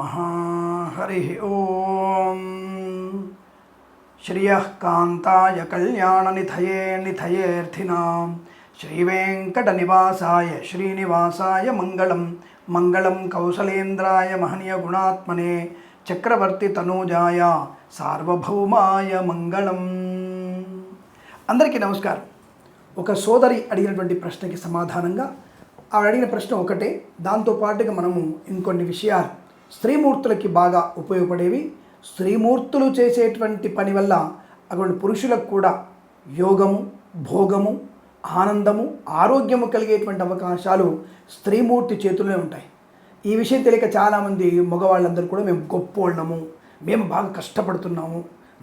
హరి ఓం శ్రియ కాంతాయ కళ్యాణనిధయే నిధయేర్థినాం శ్రీవేంకట నివాసాయ శ్రీనివాసాయ మంగళం మంగళం కౌసలేంద్రాయ మహనీయ గుణాత్మనే చక్రవర్తి తనూజాయ సార్వభౌమాయ మంగళం అందరికీ నమస్కారం. ఒక సోదరి అడిగినటువంటి ప్రశ్నకి సమాధానంగా ఆవిడ అడిగిన ప్రశ్న ఒకటే. దాంతోపాటుగా మనము ఇంకొన్ని విషయాలు స్త్రీమూర్తులకి బాగా ఉపయోగపడేవి. స్త్రీమూర్తులు చేసేటువంటి పని వల్ల అటువంటి పురుషులకు కూడా యోగము భోగము ఆనందము ఆరోగ్యము కలిగేటువంటి అవకాశాలు స్త్రీమూర్తి చేతుల్లోనే ఉంటాయి. ఈ విషయం తెలియక చాలామంది మగవాళ్ళందరూ కూడా మేము గొప్పోళ్ళము మేము బాగా కష్టపడుతున్నాము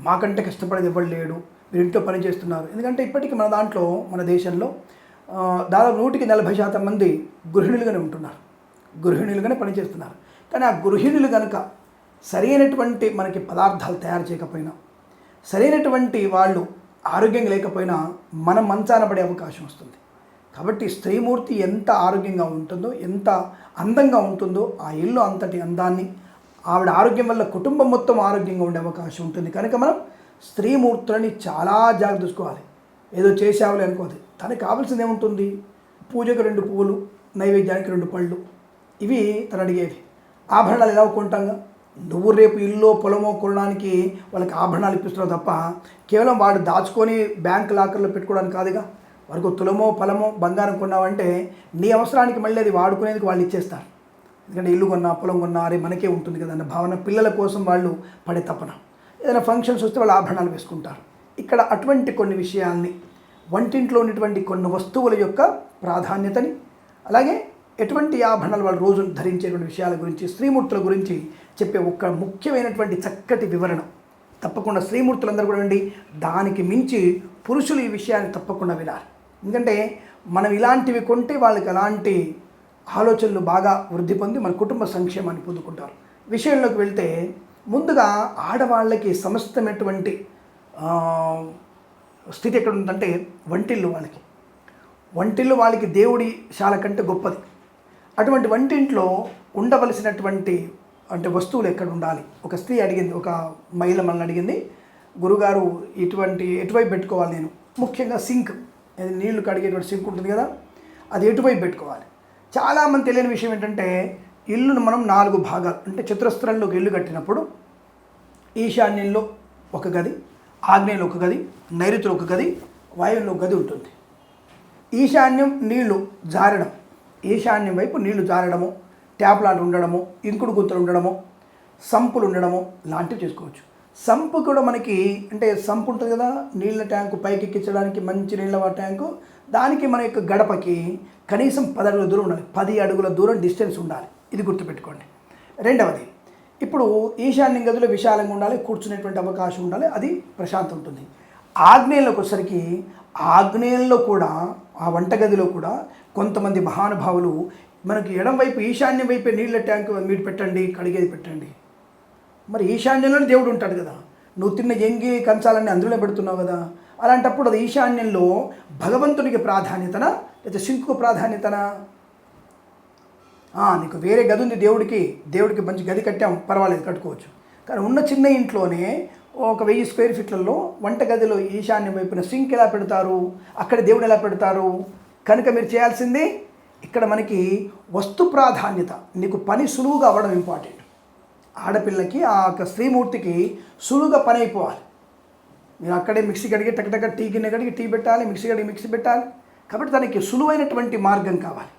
మాకంటే కష్టపడేది ఎవరు లేడు మీరు ఇంట్లో పని చేస్తున్నారు. ఎందుకంటే ఇప్పటికీ మన దాంట్లో మన దేశంలో దాదాపు నూటికి నలభై శాతం మంది గృహిణులుగానే ఉంటున్నారు. గృహిణులుగానే పనిచేస్తున్నారు కానీ ఆ గృహిణులు కనుక సరైనటువంటి మనకి పదార్థాలు తయారు చేయకపోయినా సరైనటువంటి వాళ్ళు ఆరోగ్యం లేకపోయినా మనం మంచాన పడే అవకాశం వస్తుంది. కాబట్టి స్త్రీమూర్తి ఎంత ఆరోగ్యంగా ఉంటుందో ఎంత అందంగా ఉంటుందో ఆ ఇల్లు అంతటి అందాన్ని ఆవిడ ఆరోగ్యం వల్ల కుటుంబం మొత్తం ఆరోగ్యంగా ఉండే అవకాశం ఉంటుంది. కనుక మనం స్త్రీమూర్తులని చాలా జాగ్రత్త చూసుకోవాలి. ఏదో చేసావులే అనుకోవద్దు. తనకు కావాల్సింది ఏముంటుంది? పూజకు రెండు పువ్వులు నైవేద్యానికి రెండు పళ్ళు. ఇవి తను అడిగేవి ఆభరణాలు ఎలా కొంటాంగా నువ్వు రేపు ఇల్లు పొలమో కొనడానికి వాళ్ళకి ఆభరణాలు ఇప్పిస్తున్నావు తప్ప కేవలం వాడు దాచుకొని బ్యాంక్ లాకర్లో పెట్టుకోవడానికి కాదుగా. వారికి తులమో పొలమో బంగారం కొన్నావంటే నీ అవసరానికి మళ్ళీ అది వాడుకునేందుకు వాళ్ళు ఇచ్చేస్తారు. ఎందుకంటే ఇల్లు కొన్నా పొలం కొన్నా అరే మనకే ఉంటుంది కదా అన్న భావన పిల్లల కోసం వాళ్ళు పడే తపన. ఏదైనా ఫంక్షన్స్ వస్తే వాళ్ళు ఆభరణాలు వేసుకుంటారు. ఇక్కడ అటువంటి కొన్ని విషయాల్ని వంటింట్లో ఉన్నటువంటి కొన్ని వస్తువుల యొక్క ప్రాధాన్యతని అలాగే ఎటువంటి ఆభరణాలు వాళ్ళు రోజు ధరించేటువంటి విషయాల గురించి శ్రీమూర్తుల గురించి చెప్పే ఒక ముఖ్యమైనటువంటి చక్కటి వివరణ. తప్పకుండా స్త్రీమూర్తులందరూ కూడా అండి దానికి మించి పురుషులు ఈ విషయాన్ని తప్పకుండా వినాలి. ఎందుకంటే మనం ఇలాంటివి కొంటే వాళ్ళకి అలాంటి ఆలోచనలు బాగా వృద్ధి పొంది మన కుటుంబ సంక్షేమాన్ని పొందుకుంటారు. విషయంలోకి వెళ్తే ముందుగా ఆడవాళ్ళకి సమస్తమైనటువంటి స్థితి ఎక్కడ ఉందంటే వంటిల్లు వాళ్ళకి. వంటిల్లు వాళ్ళకి దేవుడి శాల కంటే గొప్పది. అటువంటి వంటింట్లో ఉండవలసినటువంటి అంటే వస్తువులు ఎక్కడ ఉండాలి? ఒక స్త్రీ అడిగింది ఒక మహిళ మనల్ని అడిగింది గురుగారు ఇటువంటి ఎటువైపు పెట్టుకోవాలి నేను? ముఖ్యంగా సింక్ నీళ్ళు కడిగేటువంటి సింక్ ఉంటుంది కదా అది ఎటువైపు పెట్టుకోవాలి? చాలామంది తెలియని విషయం ఏంటంటే ఇల్లును మనం నాలుగు భాగాలు అంటే చతురస్త్రంలోకి ఇల్లు కట్టినప్పుడు ఈశాన్యంలో ఒక గది ఆగ్నేయంలో ఒక గది నైరుతిలో ఒక గది వాయువులో ఒక గది ఉంటుంది. ఈశాన్యం నీళ్ళు జారడం ఈశాన్యం వైపు నీళ్ళు జారడము ట్యాప్ లాంటి ఉండడము ఇంకుడు గుంతలు ఉండడము సంపులు ఉండడము లాంటివి చేసుకోవచ్చు. సంపు కూడా మనకి అంటే సంపు ఉంటుంది కదా నీళ్ళ ట్యాంకు పైకి ఎక్కించడానికి మంచి నీళ్ళ ట్యాంకు. దానికి మన యొక్క గడపకి కనీసం పది అడుగుల దూరం ఉండాలి. పది అడుగుల దూరం డిస్టెన్స్ ఉండాలి. ఇది గుర్తుపెట్టుకోండి. రెండవది ఇప్పుడు ఈశాన్యం గదిలో విశాలంగా ఉండాలి కూర్చునేటువంటి అవకాశం ఉండాలి. అది ప్రశాంతం ఉంటుంది. ఆగ్నేయంలోకి వచ్చేసరికి ఆగ్నేయంలో కూడా ఆ వంటగదిలో కూడా కొంతమంది మహానుభావులు మనకి ఎడం వైపు ఈశాన్యం వైపే నీళ్ళ ట్యాంక్ మీరు పెట్టండి కడిగేది పెట్టండి. మరి ఈశాన్యంలోనే దేవుడు ఉంటాడు కదా. నువ్వు తిన్న ఎంగి కంచాలన్నీ అందులో పెడుతున్నావు కదా. అలాంటప్పుడు అది ఈశాన్యంలో భగవంతునికి ప్రాధాన్యతనా? లేదా సింకు ప్రాధాన్యతనా? నీకు వేరే గది ఉంది దేవుడికి దేవుడికి మంచి గది కట్టాం పర్వాలేదు కట్టుకోవచ్చు. కానీ ఉన్న చిన్న ఇంట్లోనే ఒక వెయ్యి స్క్వేర్ ఫీట్లలో వంట గదిలో ఈశాన్యం వైపున సింక్ ఎలా పెడతారు? అక్కడ దేవుడు ఎలా పెడతారు? కనుక మీరు చేయాల్సింది ఇక్కడ మనకి వస్తు ప్రాధాన్యత నీకు పని సులువుగా అవ్వడం ఇంపార్టెంట్ ఆడపిల్లకి ఆ యొక్క స్త్రీమూర్తికి సులువుగా పని అయిపోవాలి. మీరు అక్కడే మిక్సీ కడిగి టకటక టీ గిన్నె కడిగి టీ పెట్టాలి మిక్సీ కడిగి మిక్సీ పెట్టాలి. కాబట్టి దానికి సులువైనటువంటి మార్గం కావాలి.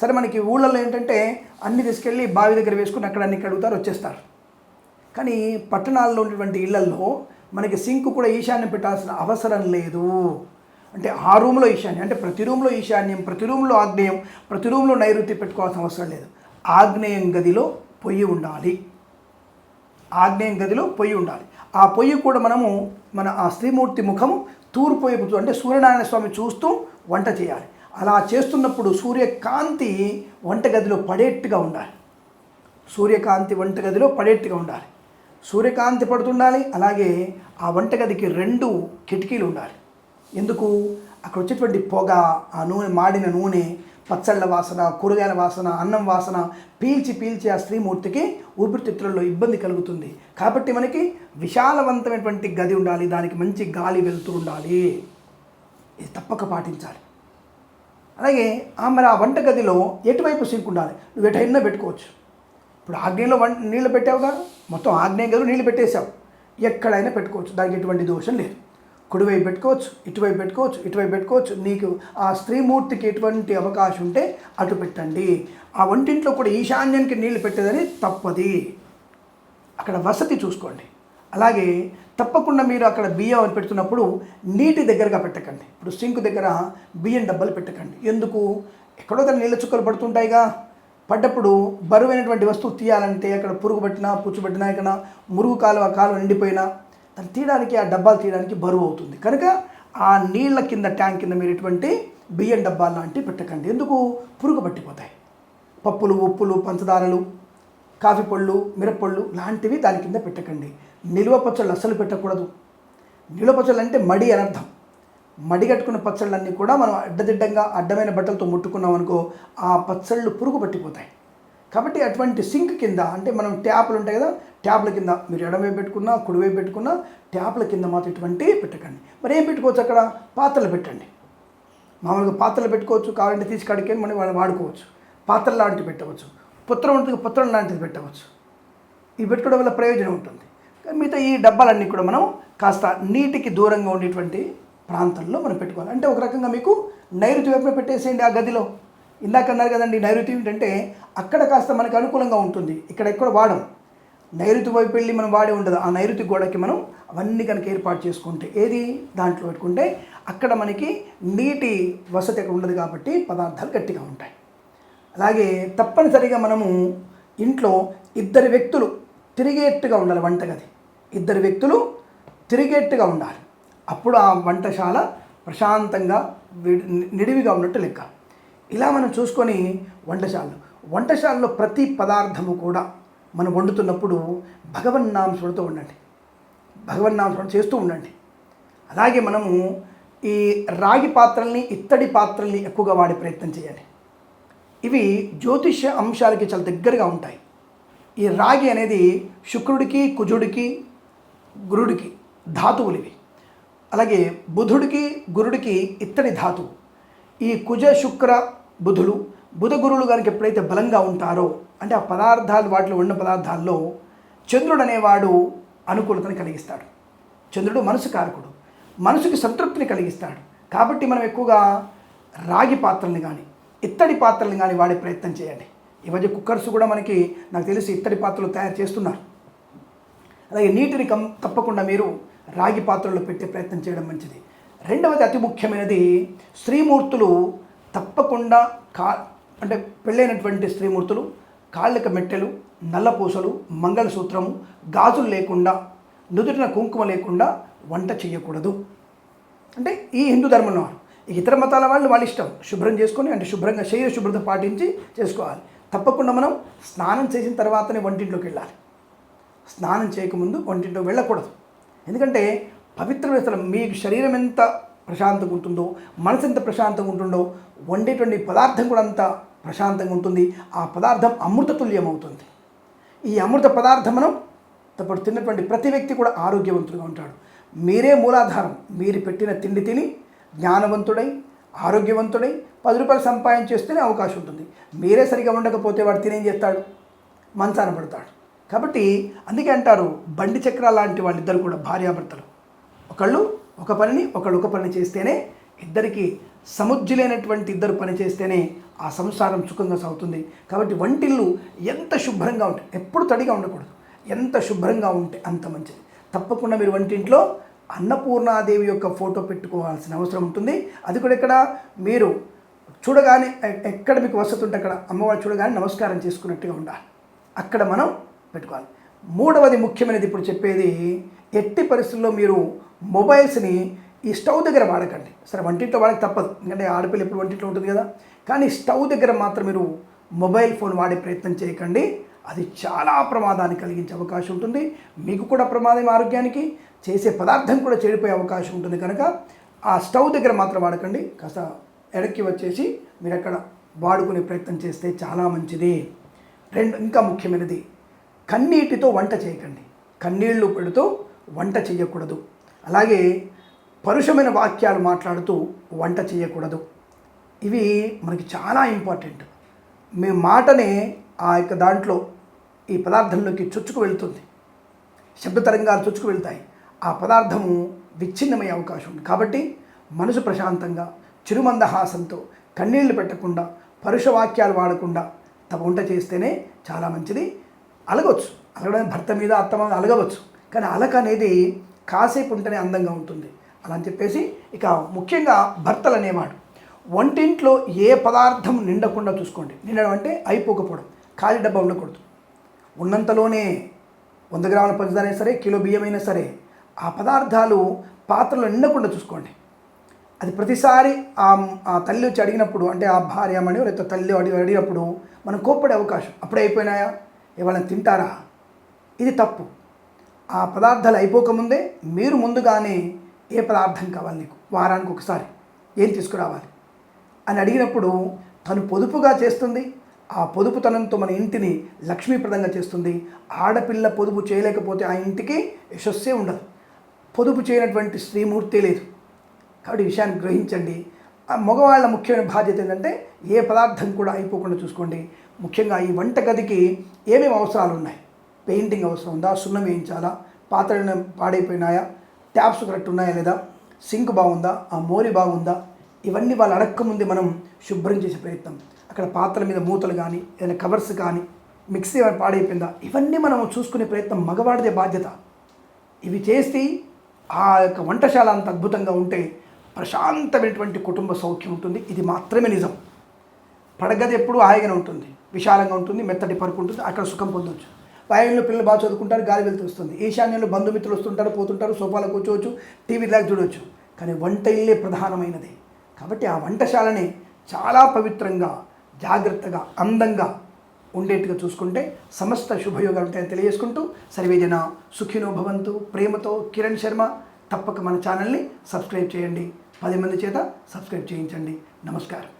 సరే మనకి ఊళ్ళల్లో ఏంటంటే అన్ని తీసుకెళ్ళి బావి దగ్గర వేసుకుని అక్కడ అన్ని కడుగుతారు వచ్చేస్తారు. కానీ పట్టణాల్లో ఉన్నటువంటి ఇళ్ళల్లో మనకి సింక్ కూడా ఈశాన్యం పెట్టాల్సిన అవసరం లేదు. అంటే ఆ రూమ్లో ఈశాన్యం అంటే ప్రతి రూమ్లో ఈశాన్యం ప్రతి రూమ్లో ఆగ్నేయం ప్రతి రూమ్లో నైరుతి పెట్టుకోవాల్సిన అవసరం లేదు. ఆగ్నేయం గదిలో పొయ్యి ఉండాలి. ఆగ్నేయం గదిలో పొయ్యి ఉండాలి. ఆ పొయ్యి కూడా మనము మన ఆ శ్రీమూర్తి ముఖము తూర్పు వైపు అంటే సూర్యనారాయణ స్వామి చూస్తూ వంట చేయాలి. అలా చేస్తున్నప్పుడు సూర్యకాంతి వంటగదిలో పడేట్టుగా ఉండాలి. సూర్యకాంతి వంటగదిలో పడేట్టుగా ఉండాలి. సూర్యకాంతి పడుతుండాలి అలాగే ఆ వంటగదికి రెండు కిటికీలు ఉండాలి. ఎందుకు? అక్కడ వచ్చేటువంటి పొగ ఆ నూనె మాడిన నూనె పచ్చళ్ళ వాసన కూరగాయల వాసన అన్నం వాసన పీల్చి పీల్చి ఆ స్త్రీమూర్తికి ఊపిరితిత్తులలో ఇబ్బంది కలుగుతుంది. కాబట్టి మనకి విశాలవంతమైనటువంటి గది ఉండాలి దానికి మంచి గాలి వెళ్తూ ఉండాలి. ఇది తప్పక పాటించాలి. అలాగే ఆ మరి ఆ వంటగదిలో ఎటువైపు సింక్ ఉండాలి? నువ్వు ఎటైనా పెట్టుకోవచ్చు. ఇప్పుడు ఆగ్నేయంలో వంట నీళ్ళు పెట్టావుగా? మొత్తం ఆగ్నేయం గదిలో నీళ్ళు పెట్టేశావు ఎక్కడైనా పెట్టుకోవచ్చు. దానికి ఎటువంటి దోషం లేదు. కుడివైపు పెట్టుకోవచ్చు ఇటువైపు పెట్టుకోవచ్చు ఇటువైపు పెట్టుకోవచ్చు. నీకు ఆ స్త్రీమూర్తికి ఎటువంటి అవకాశం ఉంటే అటు పెట్టండి. ఆ వంటింట్లో కూడా ఈశాన్యానికి నీళ్ళు పెట్టేదని తప్పది. అక్కడ వసతి చూసుకోండి. అలాగే తప్పకుండా మీరు అక్కడ బియ్యం పెడుతున్నప్పుడు నీటి దగ్గరగా పెట్టకండి. ఇప్పుడు సింక్ దగ్గర బియ్యం డబ్బాలు పెట్టకండి. ఎందుకు? ఎక్కడో దాని నీళ్ళ చుక్కలు పడుతుంటాయిగా. పడ్డప్పుడు బరువైనటువంటి వస్తువు తీయాలంటే అక్కడ పురుగు పట్టినా పుచ్చు పట్టినా ఇక్కడ మురుగు కాలువ కాలువ నిండిపోయినా దాన్ని తీయడానికి ఆ డబ్బాలు తీయడానికి బరువు అవుతుంది. కనుక ఆ నీళ్ళ కింద ట్యాంక్ కింద మీరు ఎటువంటి బియ్యం డబ్బాలు లాంటివి పెట్టకండి. ఎందుకు? పురుగు పట్టిపోతాయి పప్పులు ఉప్పులు పంచదారలు కాఫీ పళ్ళు మిరప్పళ్ళు లాంటివి దాని కింద పెట్టకండి. నిల్వ పచ్చళ్ళు అస్సలు పెట్టకూడదు. నిల్వ పచ్చళ్ళు అంటే మడి అనర్థం మడి కట్టుకున్న పచ్చళ్ళన్నీ కూడా మనం అడ్డదిడ్డంగా అడ్డమైన బట్టలతో ముట్టుకున్నాం అనుకో ఆ పచ్చళ్ళు పురుగు పట్టిపోతాయి. కాబట్టి అటువంటి సింక్ కింద అంటే మనం ట్యాప్లు ఉంటాయి కదా ట్యాప్ల కింద మీరు ఎడమవైపు పెట్టుకున్నా కుడివైపు పెట్టుకున్నా ట్యాప్ల కింద మాత్రం ఇటువంటి పెట్టకండి. మరి ఏం పెట్టుకోవచ్చు అక్కడ? పాత్రలు పెట్టండి. మామూలుగా పాత్రలు పెట్టుకోవచ్చు కావాలంటే తీసి కడికే మనం వాళ్ళు వాడుకోవచ్చు. పాత్రలు లాంటివి పెట్టవచ్చు. పుత్రం ఉంటుంది పుత్రం లాంటిది పెట్టవచ్చు. ఇవి పెట్టుకోవడం వల్ల ప్రయోజనం ఉంటుంది. మిగతా ఈ డబ్బాలన్నీ కూడా మనం కాస్త నీటికి దూరంగా ఉండేటువంటి ప్రాంతంలో మనం పెట్టుకోవాలి. అంటే ఒక రకంగా మీకు నైరుతి వైపున పెట్టేసేయండి ఆ గదిలో. ఇందాక అన్నారు కదండి నైరుతి ఏంటంటే అక్కడ కాస్త మనకు అనుకూలంగా ఉంటుంది. ఇక్కడ ఎక్కడ వాడం. నైరుతి వైపు వెళ్ళి మనం వాడే ఉండదు. ఆ నైరుతి గోడకి మనం అవన్నీ కనుక ఏర్పాటు చేసుకుంటే ఏది దాంట్లో పెట్టుకుంటే అక్కడ మనకి నీటి వసతి అక్కడ ఉండదు కాబట్టి పదార్థాలు గట్టిగా ఉంటాయి. అలాగే తప్పనిసరిగా మనము ఇంట్లో ఇద్దరు వ్యక్తులు తిరిగేట్టుగా ఉండాలి వంటగది. ఇద్దరు వ్యక్తులు తిరిగేట్టుగా ఉండాలి. అప్పుడు ఆ వంటశాల ప్రశాంతంగా నిడివిగా ఉన్నట్టు లెక్క. ఇలా మనం చూసుకొని వంటశాలలు వంటశాలలో ప్రతి పదార్థము కూడా మనం వండుతున్నప్పుడు భగవన్నాంశుడితో ఉండండి. భగవన్నాంశం చేస్తూ ఉండండి. అలాగే మనము ఈ రాగి పాత్రల్ని ఇత్తడి పాత్రల్ని ఎక్కువగా వాడే ప్రయత్నం చేయాలి. ఇవి జ్యోతిష్య అంశాలకి చాలా దగ్గరగా ఉంటాయి. ఈ రాగి అనేది శుక్రుడికి కుజుడికి గురుడికి ధాతువులు ఇవి. అలాగే బుధుడికి గురుడికి ఇత్తడి ధాతువు ఈ కుజ శుక్ర బుధులు బుధ గురువులు కనుక ఎప్పుడైతే బలంగా ఉంటారో అంటే ఆ పదార్థాలు వాటిలో ఉన్న పదార్థాల్లో చంద్రుడు అనేవాడు అనుకూలతను కలిగిస్తాడు. చంద్రుడు మనసు కారకుడు. మనసుకి సంతృప్తిని కలిగిస్తాడు. కాబట్టి మనం ఎక్కువగా రాగి పాత్రల్ని కానీ ఇత్తడి పాత్రల్ని కానీ వాడే ప్రయత్నం చేయండి. ఈ మధ్య కుక్కర్స్ కూడా మనకి నాకు తెలిసి ఇత్తడి పాత్రలు తయారు చేస్తున్నారు. అలాగే నీటిని కం తప్పకుండా మీరు రాగి పాత్రలో పెట్టే ప్రయత్నం చేయడం మంచిది. రెండవది అతి ముఖ్యమైనది స్త్రీమూర్తులు తప్పకుండా కా అంటే పెళ్ళైనటువంటి స్త్రీమూర్తులు కాళ్ళకి మెట్టెలు నల్లపూసలు మంగళసూత్రము గాజులు లేకుండా నుదుటిన కుంకుమ లేకుండా వంట చేయకూడదు. అంటే ఈ హిందూ ధర్మంలో ఈ ఇతర మతాల వాళ్ళు వాళ్ళ ఇష్టం. శుభ్రం చేసుకొని అంటే శుభ్రంగా శరీర శుభ్రత పాటించి చేసుకోవాలి. తప్పకుండా మనం స్నానం చేసిన తర్వాతనే వంటింట్లోకి వెళ్ళాలి. స్నానం చేయకముందు వంటింట్లో వెళ్ళకూడదు. ఎందుకంటే పవిత్రమైన స్థలం మీ శరీరం ఎంత ప్రశాంతంగా ఉంటుందో మనసు ఎంత ప్రశాంతంగా ఉంటుందో వండేటువంటి పదార్థం కూడా అంత ప్రశాంతంగా ఉంటుంది. ఆ పదార్థం అమృతతుల్యం అవుతుంది ఈ అమృత పదార్థం మనం తప్పుడు తిన్నటువంటి ప్రతి వ్యక్తి కూడా ఆరోగ్యవంతుడుగా ఉంటాడు. మీరే మూలాధారం. మీరు పెట్టిన తిండి తిని జ్ఞానవంతుడై ఆరోగ్యవంతుడై పది రూపాయలు సంపాదించేస్తేనే అవకాశం ఉంటుంది. మీరే సరిగా ఉండకపోతే వాడు తినేం చేస్తాడు? మంచాన పడతాడు. కాబట్టి అందుకే అంటారు బండి చక్రాల లాంటి వాళ్ళిద్దరు కూడా భార్యాభర్తలు. ఒకళ్ళు ఒక పనిని ఒకళ్ళు ఒక పని చేస్తేనే ఇద్దరికి సముజ్జులైనటువంటి ఇద్దరు పని చేస్తేనే ఆ సంసారం సుఖంగా సాగుతుంది. కాబట్టి వంటిల్లు ఎంత శుభ్రంగా ఉంటే ఎప్పుడు తడిగా ఉండకూడదు. ఎంత శుభ్రంగా ఉంటే అంత మంచిది. తప్పకుండా మీరు వంటింట్లో అన్నపూర్ణాదేవి యొక్క ఫోటో పెట్టుకోవాల్సిన అవసరం ఉంటుంది. అది కూడా ఇక్కడ మీరు చూడగానే ఎక్కడ మీకు వసతి ఉంటే అక్కడ అమ్మవారు చూడగానే నమస్కారం చేసుకున్నట్టుగా ఉండాలి. అక్కడ మనం పెట్టుకోవాలి. మూడవది ముఖ్యమైనది ఇప్పుడు చెప్పేది ఎట్టి పరిస్థితుల్లో మీరు మొబైల్స్ని ఈ స్టవ్ దగ్గర వాడకండి. సరే వంటింట్లో వాడక తప్పదు. ఎందుకంటే ఆడపిల్ల ఎప్పుడు వంటింట్లో ఉంటుంది కదా. కానీ స్టవ్ దగ్గర మాత్రం మీరు మొబైల్ ఫోన్ వాడే ప్రయత్నం చేయకండి. అది చాలా ప్రమాదాన్ని కలిగించే అవకాశం ఉంటుంది. మీకు కూడా ప్రమాదం ఆరోగ్యానికి చేసే పదార్థం కూడా చెడిపోయే అవకాశం ఉంటుంది కనుక ఆ స్టవ్ దగ్గర మాత్రం వాడకండి. కాస్త ఎడక్కి వచ్చేసి మీరు అక్కడ వాడుకునే ప్రయత్నం చేస్తే చాలా మంచిది. రెండు ఇంకా ముఖ్యమైనది కన్నీటితో వంట చేయకండి. కన్నీళ్ళు పెడుతూ వంట చేయకూడదు. అలాగే పరుషమైన వాక్యాలు మాట్లాడుతూ వంట చేయకూడదు. ఇవి మనకి చాలా ఇంపార్టెంట్. మీ మాటనే ఆ యొక్క దాంట్లో ఈ పదార్థంలోకి చొచ్చుకు వెళ్తుంది. శబ్ద తరంగాలు చొచ్చుకు వెళ్తాయి. ఆ పదార్థము విచ్ఛిన్నమయ్యే అవకాశం ఉంది. కాబట్టి మనసు ప్రశాంతంగా చిరుమందహాసంతో కన్నీళ్ళు పెట్టకుండా పరుష వాక్యాలు వాడకుండా తమ వంట చేస్తేనే చాలా మంచిది. అలగవచ్చు అలగడానికి భర్త మీద అత్త మీద అలగవచ్చు. కానీ అలక అనేది కాసేపు ఉంటేనే అందంగా ఉంటుంది. అలా అని చెప్పేసి ఇక ముఖ్యంగా భర్తలు అనేవాడు. వంటింట్లో ఏ పదార్థం నిండకుండా చూసుకోండి. నిండడం అంటే అయిపోకపోవడం. ఖాళీ డబ్బా ఉండకూడదు. ఉన్నంతలోనే వంద గ్రాముల పంచదార అయినా సరే కిలో బియ్యమైనా సరే ఆ పదార్థాలు పాత్రలో నిండకుండా చూసుకోండి. అది ప్రతిసారి ఆ ఆ తల్లి వచ్చి అడిగినప్పుడు అంటే ఆ భార్య మణి లేకపోతే తల్లి అడిగి అడిగినప్పుడు మనం కోప్పడే అవకాశం. అప్పుడే అయిపోయినాయా? ఎవరైనా తింటారా? ఇది తప్పు. ఆ పదార్థాలు అయిపోకముందే మీరు ముందుగానే ఏ పదార్థం కావాలి నీకు? వారానికి ఒకసారి ఏం తీసుకురావాలి? అని అడిగినప్పుడు తను పొదుపుగా చేస్తుంది. ఆ పొదుపుతనంతో మన ఇంటిని లక్ష్మీప్రదంగా చేస్తుంది. ఆడపిల్ల పొదుపు చేయలేకపోతే ఆ ఇంటికి యశస్సే ఉండదు. పొదుపు చేయనటువంటి శ్రీమూర్తి లేదు. కాబట్టి విషయాన్ని గ్రహించండి. మగవాళ్ళ ముఖ్యమైన బాధ్యత ఏంటంటే ఏ పదార్థం కూడా అయిపోకుండా చూసుకోండి. ముఖ్యంగా ఈ వంటగదికి ఏమేమి అవసరాలు ఉన్నాయి? పెయింటింగ్ అవసరం ఉందా? సున్నం వేయించాలా? పాత్రలు పాడైపోయినాయా? ట్యాప్స్ కరెక్ట్ ఉన్నాయా లేదా? సింక్ బాగుందా? ఆ మోరి బాగుందా? ఇవన్నీ వాళ్ళు అడక్కముందే మనం శుభ్రం చేసే ప్రయత్నం. అక్కడ పాత్రల మీద మూతలు కానీ ఏదైనా కవర్స్ కానీ మిక్సీ ఏమైనా పాడైపోయిందా? ఇవన్నీ మనం చూసుకునే ప్రయత్నం మగవాడిదే బాధ్యత. ఇవి చేసి ఆ యొక్క వంటశాల అంత అద్భుతంగా ఉంటే ప్రశాంతమైనటువంటి కుటుంబ సౌఖ్యం ఉంటుంది. ఇది మాత్రమే నిజం. పడగది ఎప్పుడు హాయిగానే ఉంటుంది. విశాలంగా ఉంటుంది మెత్తటి పరుపు ఉంటుంది అక్కడ సుఖం పొందవచ్చు వాయువులో పిల్లలు బాగా చదువుకుంటారు గాలి వెళ్తూ వస్తుంది. ఈశాన్యంలో బంధుమిత్రులు వస్తుంటారు పోతుంటారు సోఫాలో కూర్చోవచ్చు టీవీ లాగా చూడవచ్చు కానీ వంట ఇల్లే ప్రధానమైనది. కాబట్టి ఆ వంటశాలని చాలా పవిత్రంగా జాగ్రత్తగా అందంగా ఉండేట్టుగా చూసుకుంటే సమస్త శుభయోగాలు ఉంటాయని తెలియజేసుకుంటూ సర్వేజన సుఖినో భవంతు. ప్రేమతో కిరణ్ శర్మ. తప్పక మన ఛానల్ని సబ్స్క్రైబ్ చేయండి. పది మంది చేత సబ్స్క్రైబ్ చేయించండి. నమస్కారం.